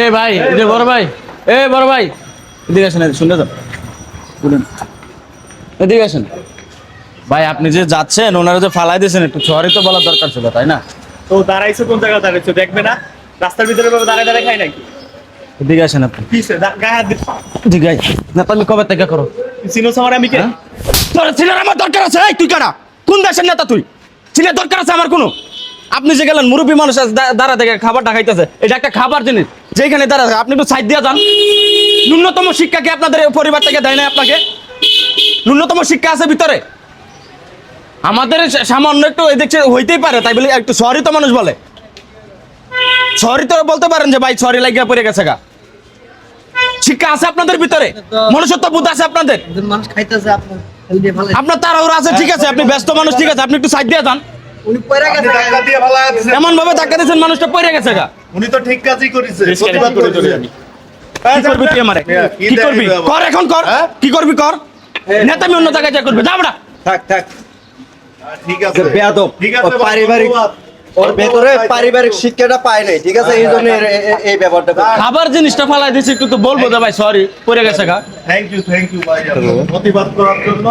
এ ভাই এই যে বড় ভাই এ বড় ভাই। এদিকে আসেন শুনতে যান বলুন। এদিকে আসেন। ভাই আপনি যে যাচ্ছেন ওনারা যে ফালাই দিয়েছেন একটু সরি তো বলার দরকার ছিল তাই না? তো দাঁড়াইছো কোন জায়গায় দাঁড়াইছো দেখবে না? রাস্তার ভিতরে দাঁড়ায় দাঁড়ায় খাই নাকি? এদিকে আসেন আপনি। না তুমি কবে থেকে করো? চিনো আমার আমি কে? হ্যাঁ? তোর আমার দরকার আছে এই তুই কারা? কোন দেশের নেতা তুই? দরকার আছে আমার কোনো? আপনি যে গেলেন মুরব্বী মানুষ আছে, দাঁড়া থেকে খাবারটা খাইতেছে এটা একটা খাবার জিনিস। যেখানে দাঁড়া আপনি একটু সাইড দিয়ে যান। ন্যূনতম শিক্ষা কি আপনাদের পরিবার থেকে দেয় না আপনাকে? ন্যূনতম শিক্ষা আছে ভিতরে। আমাদের সামান্য একটু দেখছে হইতেই পারে তাই বলে একটু সরি তো মানুষ বলে। সরি তো বলতে পারেন যে ভাই সরি লাগিয়া পড়ে গেছে গা। শিক্ষা আছে আপনাদের ভিতরে। মনুষ্যত্ব বুদ্ধ আছে আপনাদের। আপনার তাড়াহুড়ো আছে ঠিক আছে। আপনি ব্যস্ত মানুষ ঠিক আছে। আপনি একটু সাইড দিয়ে যান। উনি আপনি গেছে। টাকা দিয়ে ভালো। এমন ভাবে ধাক্কা দিয়েছেন মানুষটা পড়ে গেছে গা। উনি তো ঠিক কাজই করেছে প্রতিবাদ করে চলে করেছে যাবি। কি করবি তুই আমারে? হ্যাঁ, কি কি করবি? কর এখন কর। হ্যাঁ? কি করবি কর? নেতা আমি অন্য জায়গায় যা করবি। যা বড়া। থাক থাক। ঠিক আছে। বেয়াদব। ঠিক ও আছে ভাই, পারিবারিক ওর ভেতরে পারিবারিক শিক্ষাটা পায় নাই ঠিক আছে? এই জন্য এই ব্যাপারটা খাবার জিনিসটা ফালাই দিয়েছি একটু তো বলব যে ভাই সরি পড়ে গেছে গা। থ্যাংক ইউ থ্যাংক ইউ ভাই প্রতিবাদ করার জন্য।